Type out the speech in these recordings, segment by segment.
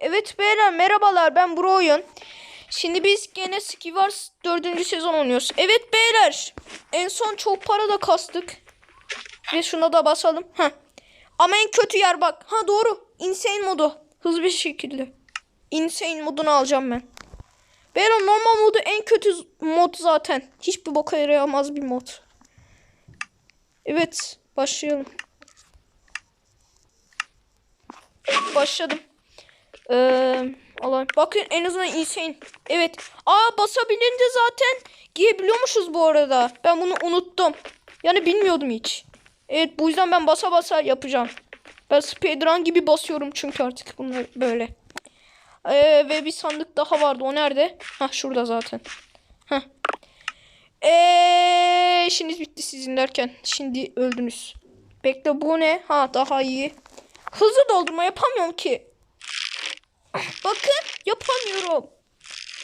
Evet beyler merhabalar ben Bro Oyun. Şimdi biz gene Skivars 4. sezon oynuyoruz. Evet beyler en son çok para da kastık. Ve şuna da basalım. Heh. Ama en kötü yer bak. Ha doğru. Insane modu. Hızlı bir şekilde. Insane modunu alacağım ben. Beyler normal modu en kötü mod zaten. Hiçbir boka yarayamaz bir mod. Evet başlayalım. Başladım. Ee, Allah. Bakın en azından insane. Evet. Aa basabilince zaten giyebiliyormuşuz bu arada. Ben bunu unuttum. Yani bilmiyordum hiç. Evet bu yüzden ben basa basa yapacağım. Ben speedrun gibi basıyorum çünkü artık bunlar böyle. Ee, ve bir sandık daha vardı. O nerede? Hah şurada zaten. Hah. Eee işiniz bitti sizin derken. Şimdi öldünüz. Bekle bu ne? Ha daha iyi. Hızlı doldurma yapamıyorum ki. Bakın yapamıyorum.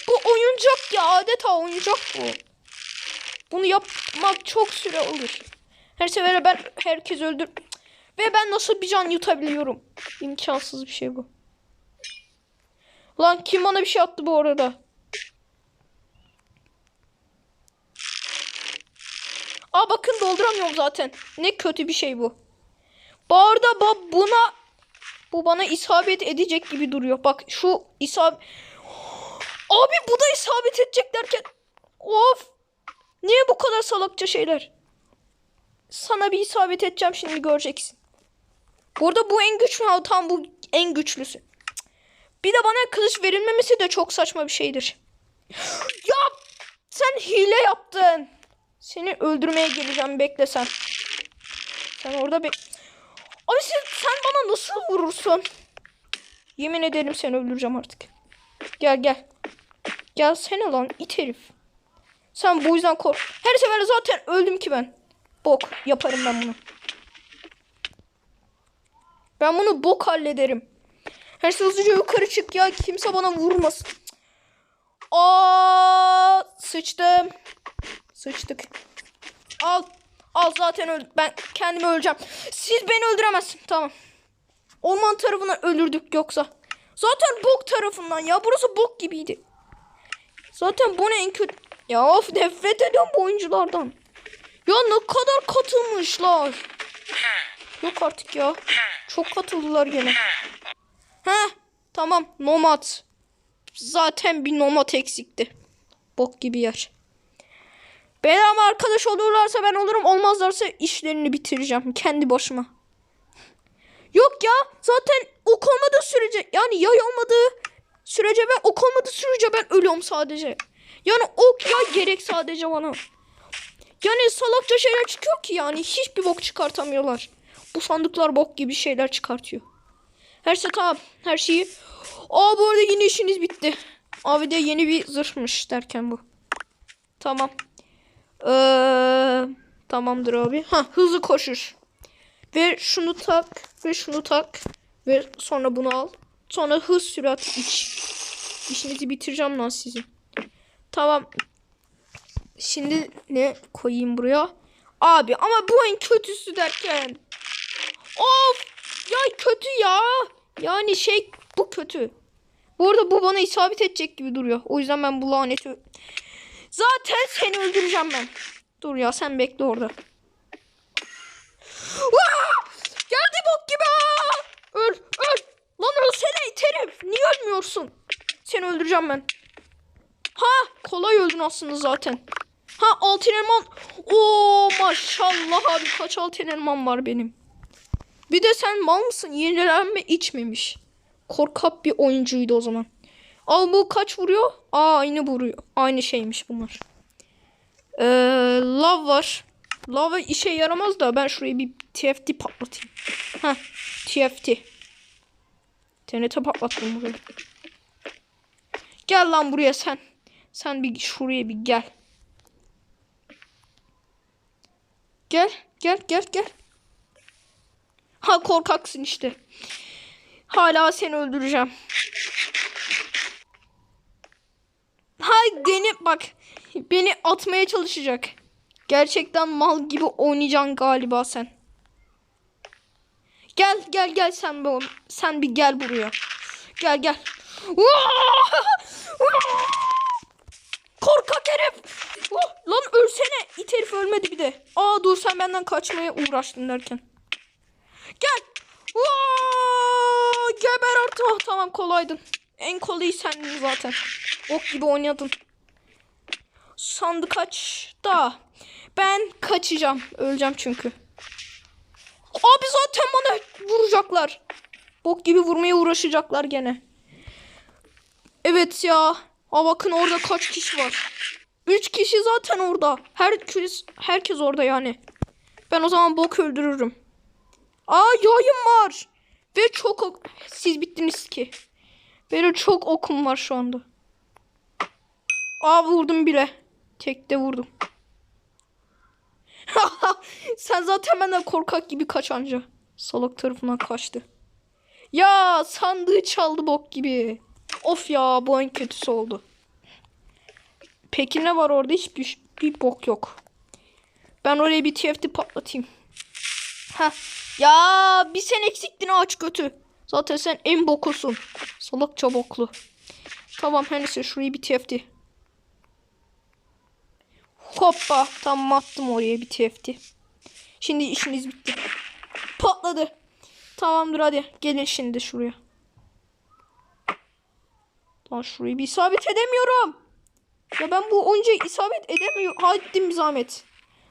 Bu oyuncak ya adeta oyuncak bu. Bunu yapmak çok süre alır. Her sefer ben herkes öldür. Ve ben nasıl bir can yutabiliyorum? İmkansız bir şey bu. Lan kim bana bir şey attı bu arada? Aa bakın dolduramıyorum zaten. Ne kötü bir şey bu. Bu arada buna bu bana isabet edecek gibi duruyor. Bak şu isab Abi bu da isabet edecek derken of Niye bu kadar salakça şeyler? Sana bir isabet edeceğim şimdi göreceksin. Burada bu en güçlü tam bu en güçlüsü. Bir de bana kılıç verilmemesi de çok saçma bir şeydir. ya sen hile yaptın. Seni öldürmeye geleceğim bekle sen. Sen orada bek... Abi sen, sen bana nasıl vurursun? Yemin ederim seni öldüreceğim artık. Gel gel. Gel sene lan it herif. Sen bu yüzden kork. Her sefer zaten öldüm ki ben. Bok yaparım ben bunu. Ben bunu bok hallederim. Her şey hızlıca yukarı çık ya. Kimse bana vurmasın. Aa, sıçtım. Sıçtık. Al. Al zaten öldüm. Ben kendimi öleceğim. Siz beni öldüremezsin. Tamam. Orman tarafından ölürdük yoksa. Zaten bok tarafından ya. Burası bok gibiydi. Zaten bu ne en kötü. Ya of nefret ediyorum bu oyunculardan. Ya ne kadar katılmışlar. Yok artık ya. Çok katıldılar gene. Heh tamam nomad. Zaten bir nomad eksikti. Bok gibi yer. Ama arkadaş olurlarsa ben olurum. Olmazlarsa işlerini bitireceğim. Kendi başıma. Yok ya zaten ok sürece yani yay olmadığı sürece ben ok sürece ben ölüyorum sadece. Yani ok ya gerek sadece bana. Yani salakça şeyler çıkıyor ki yani hiçbir bok çıkartamıyorlar. Bu sandıklar bok gibi şeyler çıkartıyor. Her şey tamam. Her şeyi. Aa bu arada yine işiniz bitti. Abi de yeni bir zırhmış derken bu. Tamam. Ee, tamamdır abi. Ha hızlı koşur. Ve şunu tak ve şunu tak ve sonra bunu al. Sonra hız sürat iç. İşinizi bitireceğim lan sizin. Tamam. Şimdi ne koyayım buraya? Abi ama bu en kötüsü derken. Of! Ya kötü ya. Yani şey bu kötü. Bu arada bu bana isabet edecek gibi duruyor. O yüzden ben bu laneti... Zaten seni öldüreceğim ben. Dur ya sen bekle orada. Geldi bok gibi. Öl öl. Lan ölsene it herif. Niye ölmüyorsun? Seni öldüreceğim ben. Ha kolay öldün aslında zaten. Ha altın elman. Oo maşallah abi kaç altın elman var benim. Bir de sen mal mısın? Yenilenme içmemiş. Korkak bir oyuncuydu o zaman. Al bu kaç vuruyor? Aa aynı vuruyor. Aynı şeymiş bunlar. Ee, lav var. Lava işe yaramaz da ben şuraya bir TFT patlatayım. Ha TFT. TNT patlattım buraya. Gel lan buraya sen. Sen bir şuraya bir gel. Gel, gel, gel, gel. Ha korkaksın işte. Hala seni öldüreceğim. Hay deni bak. Beni atmaya çalışacak. Gerçekten mal gibi oynayacaksın galiba sen. Gel gel gel sen bir sen bir gel buraya. Gel gel. Korkak herif. Oh, lan ölsene. İt herif ölmedi bir de. Aa dur sen benden kaçmaya uğraştın derken. Gel. Geber artık. Ah, tamam kolaydın. En kolayı sendin zaten. Ok gibi oynadın. Sandık aç da. Ben kaçacağım. Öleceğim çünkü. Abi zaten bana vuracaklar. Bok gibi vurmaya uğraşacaklar gene. Evet ya. Aa bakın orada kaç kişi var. Üç kişi zaten orada. Herkes, herkes orada yani. Ben o zaman bok öldürürüm. Aa yayın var. Ve çok ok. Siz bittiniz ki. Benim çok okum var şu anda. Aa vurdum bile. Tekte vurdum. Sen zaten benden korkak gibi kaçanca. Salak tarafından kaçtı. Ya sandığı çaldı bok gibi. Of ya bu en kötüsü oldu. Peki ne var orada? Hiçbir bir bok yok. Ben oraya bir TFT patlatayım. Ha. Ya bir sen eksiktin ağaç kötü. Zaten sen en bokusun. Salak çabuklu. Tamam her neyse şurayı bir TFT. Hoppa. Tamam attım oraya bir TFT. Şimdi işiniz bitti. Patladı. Tamamdır hadi. Gelin şimdi şuraya. Lan şurayı bir isabet edemiyorum. Ya ben bu oyuncu isabet edemiyorum. Hadi bir zahmet.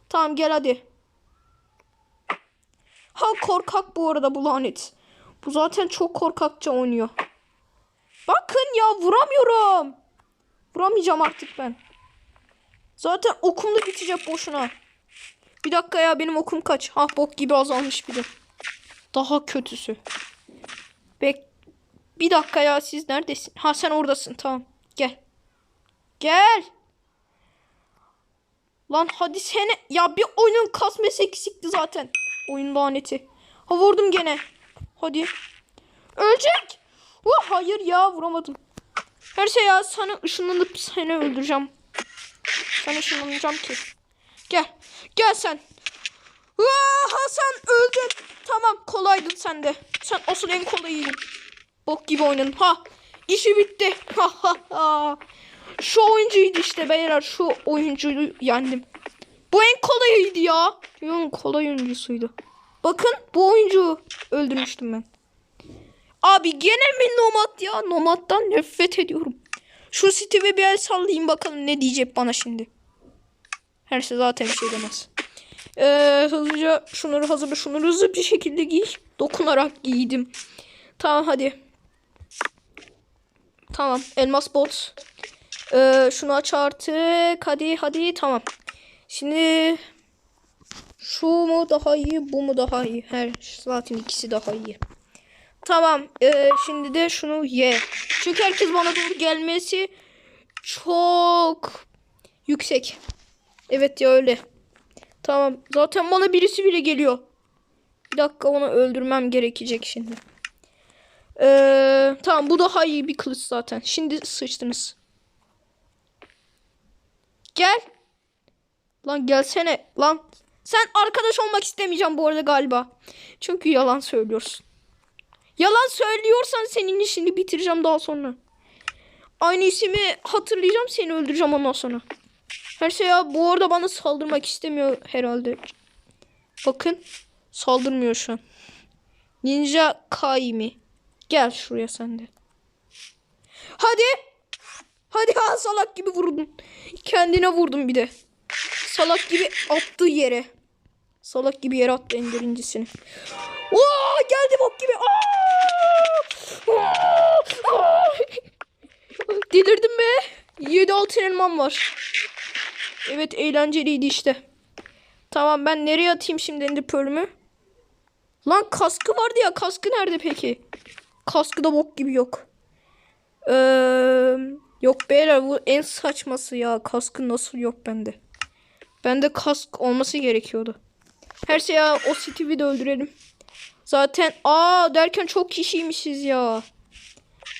Tamam gel hadi. Ha korkak bu arada bu lanet. Bu zaten çok korkakça oynuyor. Bakın ya vuramıyorum. Vuramayacağım artık ben. Zaten okum da bitecek boşuna. Bir dakika ya benim okum kaç? Ha bok gibi azalmış bir de. Daha kötüsü. Bek bir dakika ya siz neredesin? Ha sen oradasın tamam. Gel. Gel. Lan hadi sene. Ya bir oyunun kasması eksikti zaten. Oyun laneti. Ha vurdum gene. Hadi. Ölecek. Oh, hayır ya vuramadım. Her şey ya sana ışınlanıp seni öldüreceğim. Sana ışınlanacağım ki. Gel. Gel sen. Aa, Hasan öldün. Tamam kolaydın sen de. Sen asıl en kolayıydın. Bok gibi oynadın. Ha işi bitti. Ha ha ha. Şu oyuncuydu işte beyler. Şu oyuncuyu yendim. Bu en kolayıydı ya. Yok kolay oyuncusuydu. Bakın bu oyuncuyu öldürmüştüm ben. Abi gene mi nomad ya? Nomad'dan nefret ediyorum. Şu Steve'e bir el sallayayım bakalım ne diyecek bana şimdi. Her şey zaten bir şey demez. Ee, hızlıca şunları hazırla. Şunları hızlı bir şekilde giy. Dokunarak giydim. Tamam hadi. Tamam. Elmas bot. Ee, şunu aç artık. Hadi hadi tamam. Şimdi şu mu daha iyi bu mu daha iyi? Her zaten ikisi daha iyi. Tamam. Ee, şimdi de şunu ye. Çünkü herkes bana doğru gelmesi çok yüksek. Evet ya öyle. Tamam. Zaten bana birisi bile geliyor. Bir dakika onu öldürmem gerekecek şimdi. Ee, tamam bu daha iyi bir kılıç zaten. Şimdi sıçtınız. Gel. Lan gelsene. Lan. Sen arkadaş olmak istemeyeceğim bu arada galiba. Çünkü yalan söylüyorsun. Yalan söylüyorsan senin işini bitireceğim daha sonra. Aynı ismi hatırlayacağım seni öldüreceğim ondan sonra. Her şey ya bu arada bana saldırmak istemiyor herhalde. Bakın saldırmıyor şu an. Ninja Kaimi. Gel şuraya sen de. Hadi. Hadi ha salak gibi vurdun. Kendine vurdun bir de. Salak gibi attığı yere. Salak gibi yere en birincisini. Oo, geldi bok gibi. Aa! Delirdim be. 7 altın elmam var. Evet eğlenceliydi işte. Tamam ben nereye atayım şimdi ender? Lan kaskı vardı ya kaskı nerede peki? Kaskı da bok gibi yok. Ee, yok beyler bu en saçması ya. Kaskı nasıl yok bende? Bende kask olması gerekiyordu. Her şey ya o Steve'i de öldürelim. Zaten aa derken çok kişiymişiz ya.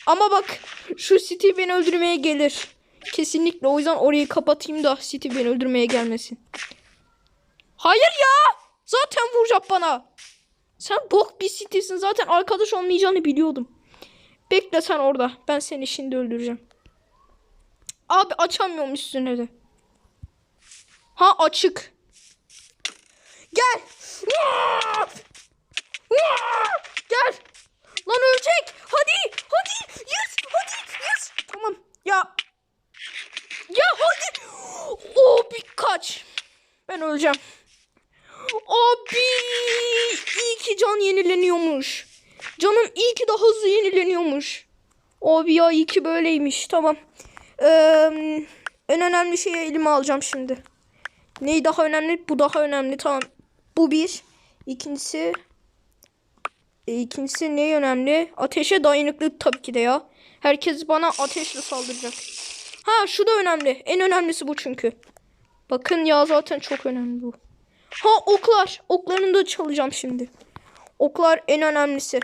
Ama bak şu Steve beni öldürmeye gelir. Kesinlikle o yüzden orayı kapatayım da Steve beni öldürmeye gelmesin. Hayır ya. Zaten vuracak bana. Sen bok bir Steve'sin zaten arkadaş olmayacağını biliyordum. Bekle sen orada. Ben seni şimdi öldüreceğim. Abi açamıyorum üstüne de. Ha açık. Gel. Gel. Lan ölecek. Hadi. Hadi. Yes. Hadi. Yes. Tamam. Ya. Ya hadi. O bir kaç. Ben öleceğim. Abi. iyi ki can yenileniyormuş. Canım iyi ki daha hızlı yenileniyormuş. Abi ya iyi ki böyleymiş. Tamam. Ee, en önemli şeyi elime alacağım şimdi. Neyi daha önemli? Bu daha önemli. Tamam. Bu bir. İkincisi e, ikincisi ne önemli? Ateşe dayanıklı tabii ki de ya. Herkes bana ateşle saldıracak. Ha şu da önemli. En önemlisi bu çünkü. Bakın ya zaten çok önemli bu. Ha oklar. Oklarını da çalacağım şimdi. Oklar en önemlisi.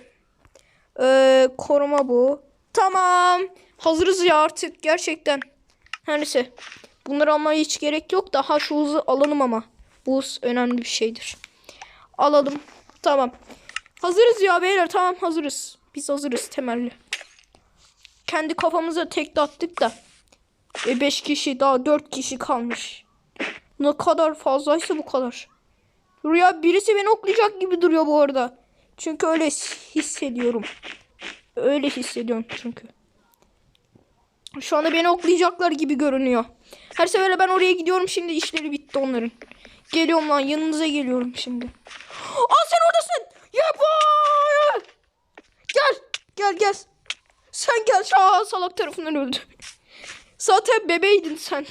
Ee, koruma bu. Tamam. Hazırız ya artık gerçekten. Her neyse. Bunları almaya hiç gerek yok. Daha şu hızı alalım ama. Bu hız önemli bir şeydir. Alalım. Tamam. Hazırız ya beyler. Tamam hazırız. Biz hazırız temelli. Kendi kafamıza tek de attık da. 5 kişi daha 4 kişi kalmış. Ne kadar fazlaysa bu kadar. Rüya birisi beni oklayacak gibi duruyor bu arada. Çünkü öyle hissediyorum. Öyle hissediyorum çünkü. Şu anda beni oklayacaklar gibi görünüyor. Her seferinde ben oraya gidiyorum şimdi işleri bitti onların. Geliyorum lan yanınıza geliyorum şimdi. Aa sen oradasın. Yapma. Gel. Gel gel. Sen gel. Aa salak tarafından öldü. Zaten bebeydin sen.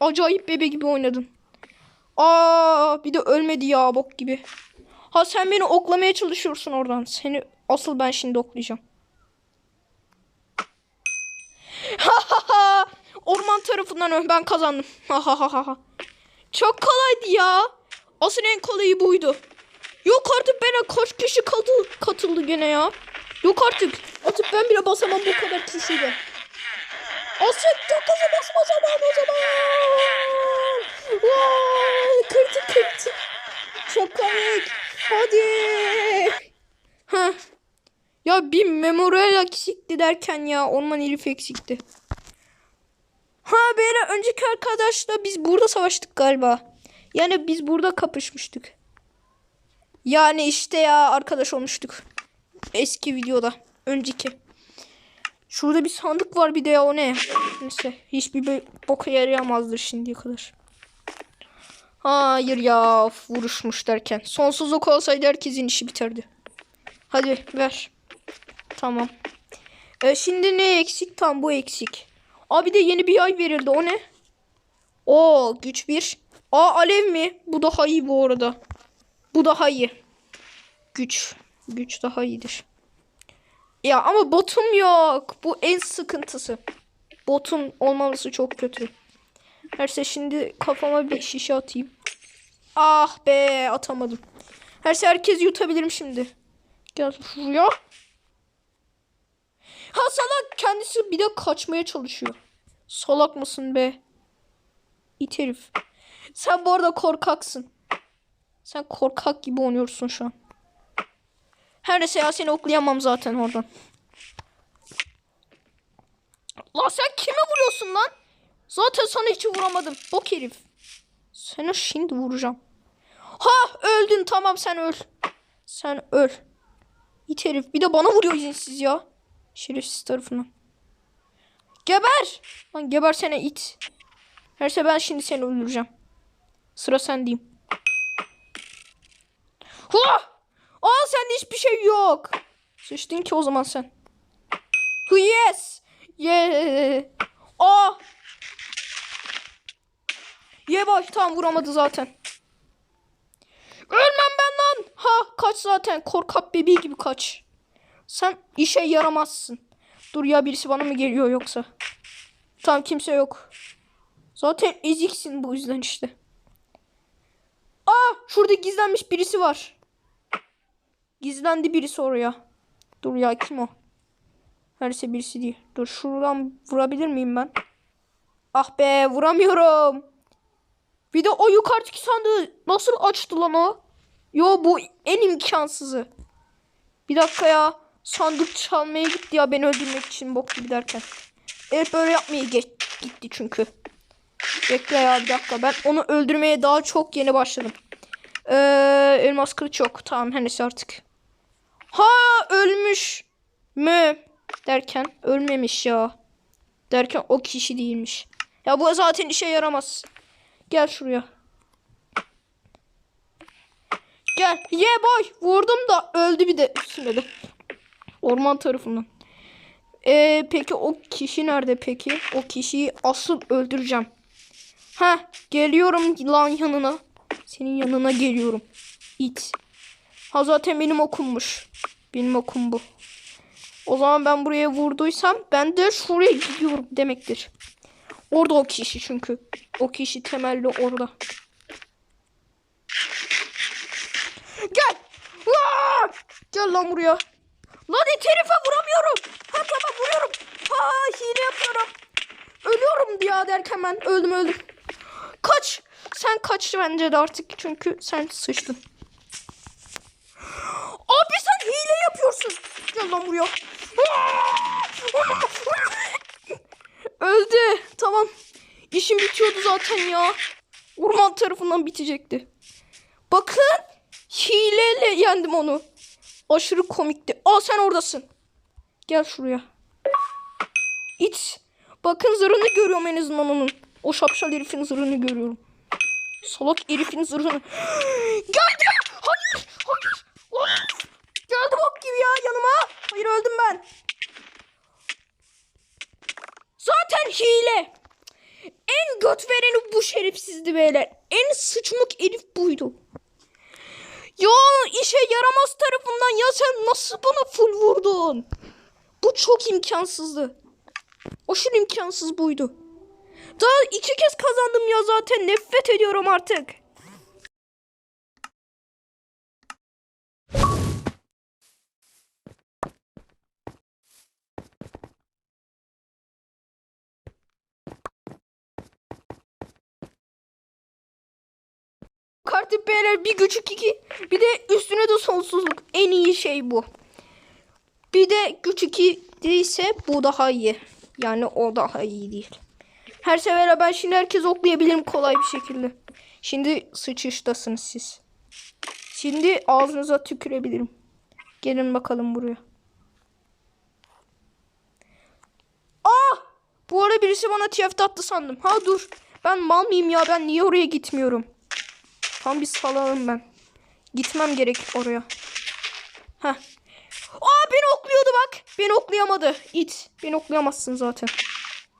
Acayip bebe gibi oynadın. Aa bir de ölmedi ya bok gibi. Ha sen beni oklamaya çalışıyorsun oradan. Seni asıl ben şimdi oklayacağım. Orman tarafından ben kazandım. Çok kolaydı ya. Asıl en kolayı buydu. Yok artık bana kaç kişi katı, katıldı gene ya. Yok artık. Artık ben bile basamam bu kadar kişiyle. Asıl çok hızlı basma zaman o zaman. Vay, kırtık kırtık. Çok komik. Hadi. Heh. Ya bir memorial eksikti derken ya orman herif eksikti. Ha böyle önceki arkadaşla biz burada savaştık galiba. Yani biz burada kapışmıştık. Yani işte ya arkadaş olmuştuk. Eski videoda. Önceki. Şurada bir sandık var bir de ya o ne? Neyse hiçbir boka yarayamazdır şimdiye kadar. Hayır ya vuruşmuş derken. Sonsuzluk olsaydı herkesin işi biterdi. Hadi ver. Tamam. E, şimdi ne eksik? Tam bu eksik. Abi de yeni bir yay verildi. O ne? O güç bir. Aa alev mi? Bu daha iyi bu arada. Bu daha iyi. Güç. Güç daha iyidir. Ya ama botum yok. Bu en sıkıntısı. Botun olmaması çok kötü. Herse şimdi kafama bir şişe atayım. Ah be atamadım. Herse herkes yutabilirim şimdi. Gel şuraya. Ha salak kendisi bir de kaçmaya çalışıyor. Salak mısın be? İt herif. Sen bu arada korkaksın. Sen korkak gibi oynuyorsun şu an. Her neyse ya seni oklayamam zaten oradan. Lan sen kime vuruyorsun lan? Zaten sana hiç vuramadım. Bok herif. Seni şimdi vuracağım. Ha öldün tamam sen öl. Sen öl. İt herif. Bir de bana vuruyor izinsiz ya. Şerefsiz tarafından. Geber. Lan gebersene it. Herse ben şimdi seni öldüreceğim. Sıra sendeyim. Ha! Aa sende hiçbir şey yok. Sıçtın ki o zaman sen. Yes. Yeah. Aa. Ye baş tam vuramadı zaten. Ölmem ben lan. Ha kaç zaten korkak bebeği gibi kaç. Sen işe yaramazsın. Dur ya birisi bana mı geliyor yoksa? Tam kimse yok. Zaten eziksin bu yüzden işte. Aa şurada gizlenmiş birisi var. Gizlendi birisi oraya. Dur ya kim o? Herse birisi değil. Dur şuradan vurabilir miyim ben? Ah be vuramıyorum. Bir de o yukarıdaki sandığı nasıl açtı lan o? Yo bu en imkansızı. Bir dakika ya. Sandık çalmaya gitti ya beni öldürmek için bok gibi derken. Evet böyle yapmaya ge- gitti çünkü. Bekle ya bir dakika ben onu öldürmeye daha çok yeni başladım. Ee, elmas kılıç yok. Tamam her artık. Ha ölmüş mü derken ölmemiş ya. Derken o kişi değilmiş. Ya bu zaten işe yaramaz. Gel şuraya. Gel. Ye boy. Vurdum da öldü bir de üstüne de. Orman tarafından. Ee, peki o kişi nerede peki? O kişiyi asıl öldüreceğim. Ha geliyorum lan yanına. Senin yanına geliyorum. İt. Ha zaten benim okummuş. Benim okum bu. O zaman ben buraya vurduysam ben de şuraya gidiyorum demektir. Orada o kişi çünkü. O kişi temelli orada. Gel. Aa! Gel lan buraya. Lan et herife vuramıyorum. Ha tamam vuruyorum. Ha hile yapıyorum. Ölüyorum ya derken ben öldüm öldüm. Kaç. Sen kaç bence de artık çünkü sen sıçtın. Abi sen hile yapıyorsun. Gel lan buraya. Öldü. Tamam. İşim bitiyordu zaten ya. Orman tarafından bitecekti. Bakın. Hileyle yendim onu. Aşırı komikti. Aa sen oradasın. Gel şuraya. İt. Bakın zırhını görüyorum en azından onun. O şapşal herifin zırhını görüyorum. Salak herifin zırhını. Geldi. Hayır. Hayır. Of. Geldi bok gibi ya yanıma. Hayır öldüm ben. Zaten hile. En göt vereni bu şerefsizdi beyler. En sıçmık herif buydu. Ya işe yaramaz tarafından ya sen nasıl bana full vurdun? Bu çok imkansızdı. Aşırı imkansız buydu. Daha iki kez kazandım ya zaten nefret ediyorum artık. Kartip beyler bir küçük iki bir de üstüne de sonsuzluk en iyi şey bu. Bir de güç 2 ise bu daha iyi. Yani o daha iyi değil. Her sefer ben şimdi herkes oklayabilirim kolay bir şekilde. Şimdi sıçıştasınız siz. Şimdi ağzınıza tükürebilirim. Gelin bakalım buraya. Aa! Bu ara birisi bana TFT attı sandım. Ha dur. Ben mal mıyım ya? Ben niye oraya gitmiyorum? Tam bir salağım ben. Gitmem gerek oraya. Heh. Aa beni okluyordu bak. Beni oklayamadı. İt. Beni oklayamazsın zaten.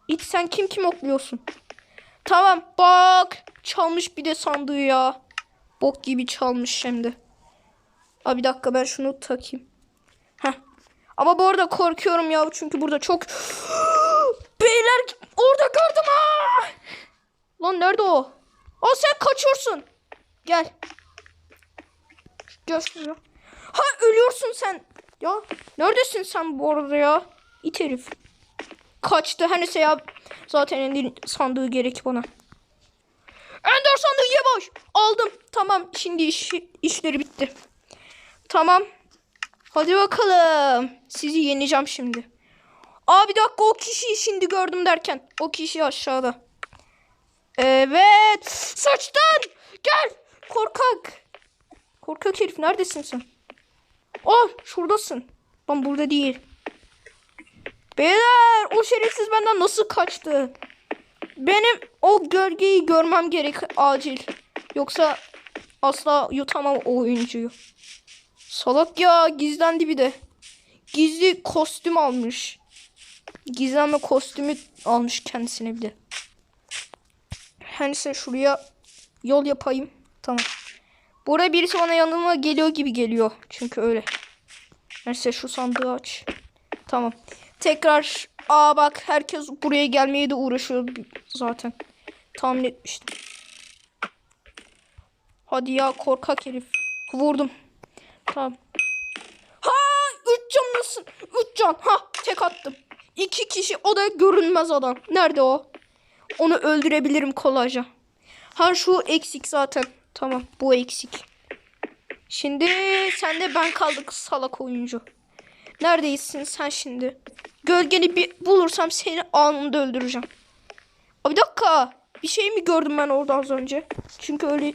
İt sen kim kim okluyorsun? Tamam bak. Çalmış bir de sandığı ya. Bok gibi çalmış de. Aa bir dakika ben şunu takayım. Heh. Ama bu arada korkuyorum ya çünkü burada çok... Beyler orada gördüm ha. Lan nerede o? Aa sen kaçıyorsun. Gel. Gel şuraya. Ha ölüyorsun sen. Ya neredesin sen bu arada ya? İt herif. Kaçtı. Her neyse ya. Zaten Ender sandığı gerek bana. Ender sandığı ye boş. Aldım. Tamam. Şimdi iş, işleri bitti. Tamam. Hadi bakalım. Sizi yeneceğim şimdi. Aa bir dakika o kişiyi şimdi gördüm derken. O kişi aşağıda. Evet. Saçtın. Gel. Korkak. Korkak herif neredesin sen? Oh şuradasın. Lan burada değil. Beyler o şerefsiz benden nasıl kaçtı? Benim o gölgeyi görmem gerek acil. Yoksa asla yutamam o oyuncuyu. Salak ya gizlendi bir de. Gizli kostüm almış. Gizlenme kostümü almış kendisine bir de. Her neyse şuraya yol yapayım. Tamam. Buraya birisi bana yanıma geliyor gibi geliyor. Çünkü öyle. Neyse şu sandığı aç. Tamam. Tekrar aa bak herkes buraya gelmeye de uğraşıyor zaten. Tahmin etmiştim. Hadi ya korkak herif. Vurdum. Tamam. Ha! Üç canlısın. Üç can. Ha! Tek attım. İki kişi. O da görünmez adam. Nerede o? Onu öldürebilirim kolayca. Ha şu eksik zaten. Tamam bu eksik. Şimdi sen de ben kaldık salak oyuncu. Neredesin sen şimdi? Gölgeni bir bulursam seni anında öldüreceğim. Aa, bir dakika. Bir şey mi gördüm ben orada az önce? Çünkü öyle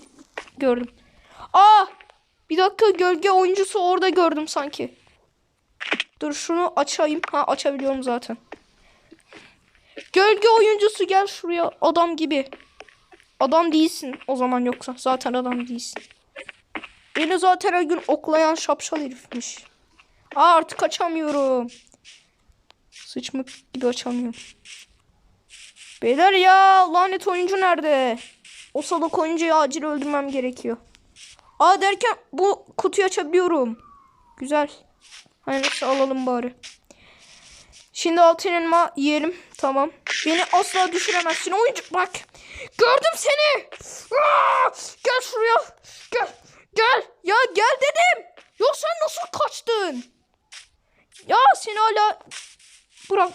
gördüm. Aa! Bir dakika gölge oyuncusu orada gördüm sanki. Dur şunu açayım. Ha açabiliyorum zaten. Gölge oyuncusu gel şuraya adam gibi. Adam değilsin o zaman yoksa. Zaten adam değilsin. Beni zaten her gün oklayan şapşal herifmiş. Aa artık açamıyorum. Sıçmak gibi açamıyorum. Beyler ya lanet oyuncu nerede? O salak oyuncuyu acil öldürmem gerekiyor. Aa derken bu kutuyu açabiliyorum. Güzel. Hani alalım bari. Şimdi altın yiyelim. Tamam. Beni asla düşüremezsin oyuncu. Bak. Gördüm seni. Aa, gel şuraya. Gel. Gel. Ya gel dedim. Yok sen nasıl kaçtın? Ya seni hala bırak.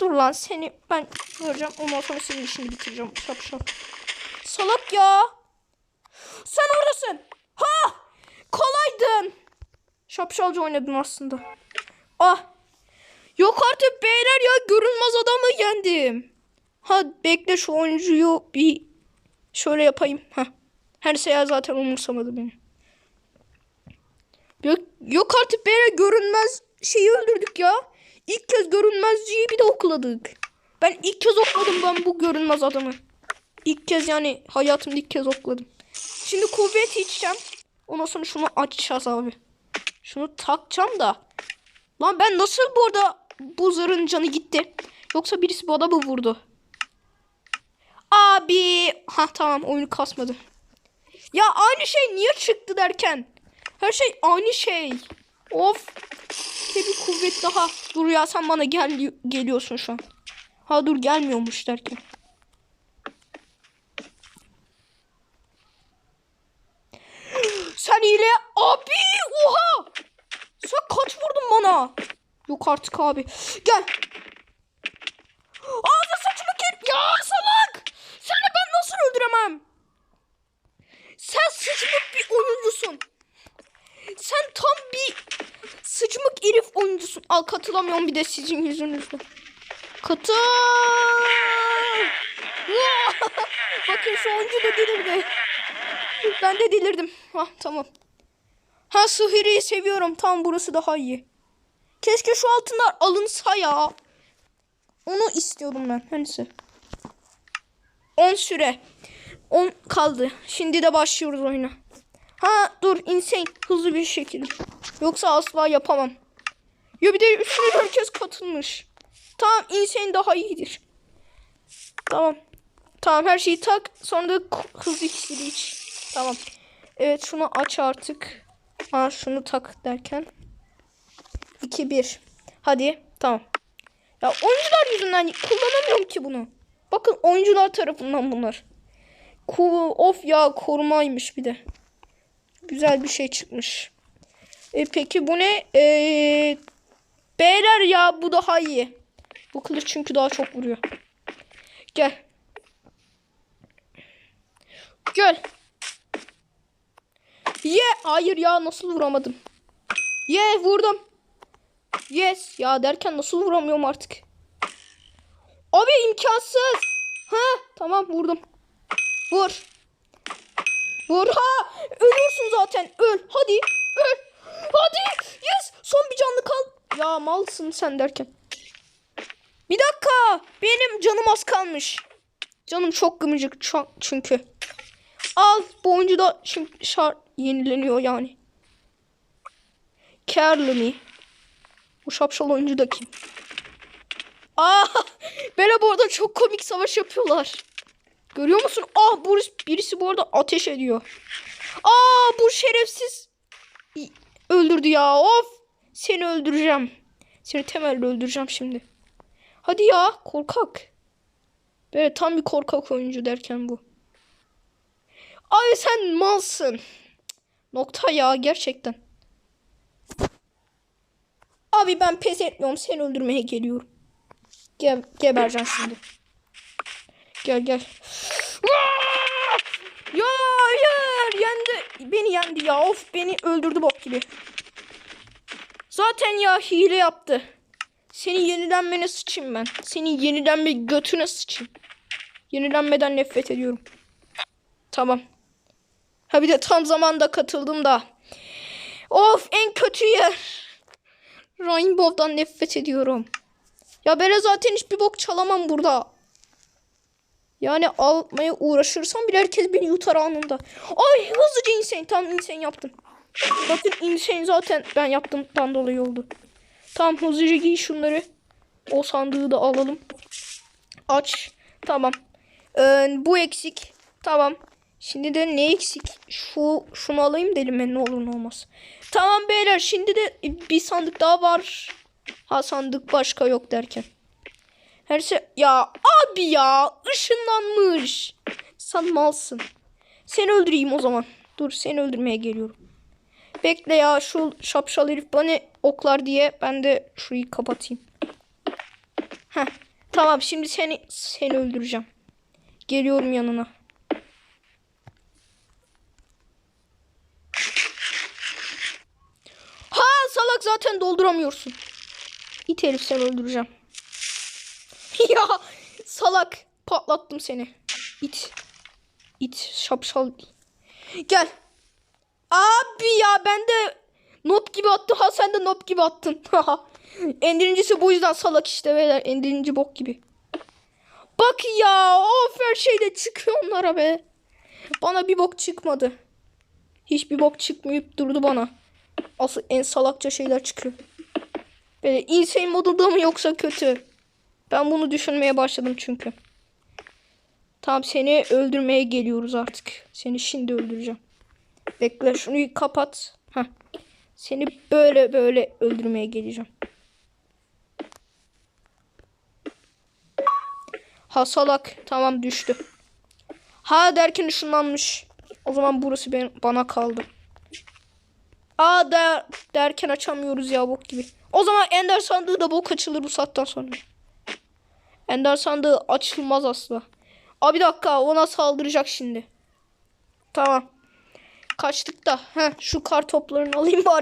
Dur lan seni ben göreceğim. Ondan sonra senin işini bitireceğim. Şapşal. Salak ya. Sen oradasın. Ha! Kolaydın. Şapşalca oynadın aslında. Ah. Yok artık beyler ya görünmez adamı yendim. Ha bekle şu oyuncuyu bir şöyle yapayım. Ha. Her şey zaten umursamadı beni. Yok, yok artık beyler görünmez şeyi öldürdük ya. İlk kez görünmezciyi bir de okladık. Ben ilk kez okladım ben bu görünmez adamı. İlk kez yani hayatımda ilk kez okladım. Şimdi kuvvet içeceğim. Ondan sonra şunu açacağız abi. Şunu takacağım da. Lan ben nasıl burada bu zırhın canı gitti? Yoksa birisi bu adamı vurdu. Abi. Ha tamam oyunu kasmadı. Ya aynı şey niye çıktı derken. Her şey aynı şey. Of. Bir kuvvet daha. Dur ya sen bana gel geliyorsun şu an. Ha dur gelmiyormuş derken. Sen hile abi oha. Sen kaç vurdun bana? Yok artık abi. Gel. Ağzı saçımı kep ya salak. Seni ben nasıl öldüremem? Sen sıçmık bir oyuncusun. Sen tam bir sıçmık herif oyuncusun. Al katılamıyorum bir de sizin yüzünüzden. Katıl. Bakın şu oyuncu da delirdi. Ben de delirdim. Ha tamam. Ha Sıhhire'yi seviyorum. Tam burası daha iyi. Keşke şu altınlar alınsa ya. Onu istiyordum ben. Neyse. 10 süre. 10 kaldı. Şimdi de başlıyoruz oyuna. Ha dur insane. Hızlı bir şekilde. Yoksa asla yapamam. Ya bir de üstüne herkes katılmış. Tamam insane daha iyidir. Tamam. Tamam her şeyi tak. Sonra da hızlı iksiri. Tamam. Evet şunu aç artık. Ha şunu tak derken. 2 1. Hadi. Tamam. Ya oyuncular yüzünden kullanamıyorum ki bunu. Bakın oyuncular tarafından bunlar. Of ya korumaymış bir de. Güzel bir şey çıkmış. E, peki bu ne? E, beyler ya bu daha iyi. Bu kılıç çünkü daha çok vuruyor. Gel. Gel. Ye. Hayır ya nasıl vuramadım. Ye vurdum. Yes. Ya derken nasıl vuramıyorum artık. Abi imkansız. Ha tamam vurdum. Vur. Vur ha. Ölürsün zaten. Öl. Hadi. Öl. Hadi. Yes. Son bir canlı kal. Ya malsın sen derken. Bir dakika. Benim canım az kalmış. Canım çok gımıcık çünkü. Al. Bu oyuncu da şimdi şart yenileniyor yani. Carly mi? Bu şapşal oyuncu da kim? Aa, böyle bu arada çok komik savaş yapıyorlar. Görüyor musun? Ah bu birisi bu arada ateş ediyor. Aa bu şerefsiz öldürdü ya. Of. Seni öldüreceğim. Seni temelli öldüreceğim şimdi. Hadi ya korkak. Böyle tam bir korkak oyuncu derken bu. Ay sen malsın. Nokta ya gerçekten. Abi ben pes etmiyorum. Seni öldürmeye geliyorum. Ge gebereceğim şimdi. Gel gel. Ya hayır yendi. Beni yendi ya. Of beni öldürdü bok gibi. Zaten ya hile yaptı. Seni yenilenmene sıçayım ben. Senin yenilenme götüne sıçayım. Yenilenmeden nefret ediyorum. Tamam. Ha bir de tam zamanda katıldım da. Of en kötü yer. Rainbow'dan nefret ediyorum. Ya ben zaten hiçbir bok çalamam burada. Yani almaya uğraşırsam bile herkes beni yutar anında. Ay hızlıca insane. Tam insane yaptım. Zaten insane zaten ben yaptığımdan dolayı oldu. Tamam hızlıca giy şunları. O sandığı da alalım. Aç. Tamam. Ee, bu eksik. Tamam. Şimdi de ne eksik? Şu şunu alayım da elime ne olur ne olmaz. Tamam beyler şimdi de bir sandık daha var. Ha sandık başka yok derken. Her şey ya abi ya ışınlanmış. Sen malsın. Seni öldüreyim o zaman. Dur seni öldürmeye geliyorum. Bekle ya şu şapşal herif bana oklar diye ben de şurayı kapatayım. Heh. Tamam şimdi seni seni öldüreceğim. Geliyorum yanına. Ha salak zaten dolduramıyorsun. İt herif seni öldüreceğim. ya salak patlattım seni. İt. İt şapşal. Gel. Abi ya ben de nop gibi attım. Ha sen de nop gibi attın. Endirincisi bu yüzden salak işte beyler. Endirinci bok gibi. Bak ya of her şeyde çıkıyor onlara be. Bana bir bok çıkmadı. Hiçbir bok çıkmayıp durdu bana. Asıl en salakça şeyler çıkıyor. Böyle insane modunda mı yoksa kötü? Ben bunu düşünmeye başladım çünkü. Tamam seni öldürmeye geliyoruz artık. Seni şimdi öldüreceğim. Bekle şunu kapat. Heh. Seni böyle böyle öldürmeye geleceğim. Ha salak. Tamam düştü. Ha derken ışınlanmış. O zaman burası ben, bana kaldı. Aa der, derken açamıyoruz ya bok gibi. O zaman Ender sandığı da bok açılır bu saatten sonra. Ender sandığı açılmaz asla. Aa bir dakika ona saldıracak şimdi. Tamam. Kaçtık da. Heh, şu kar toplarını alayım bari.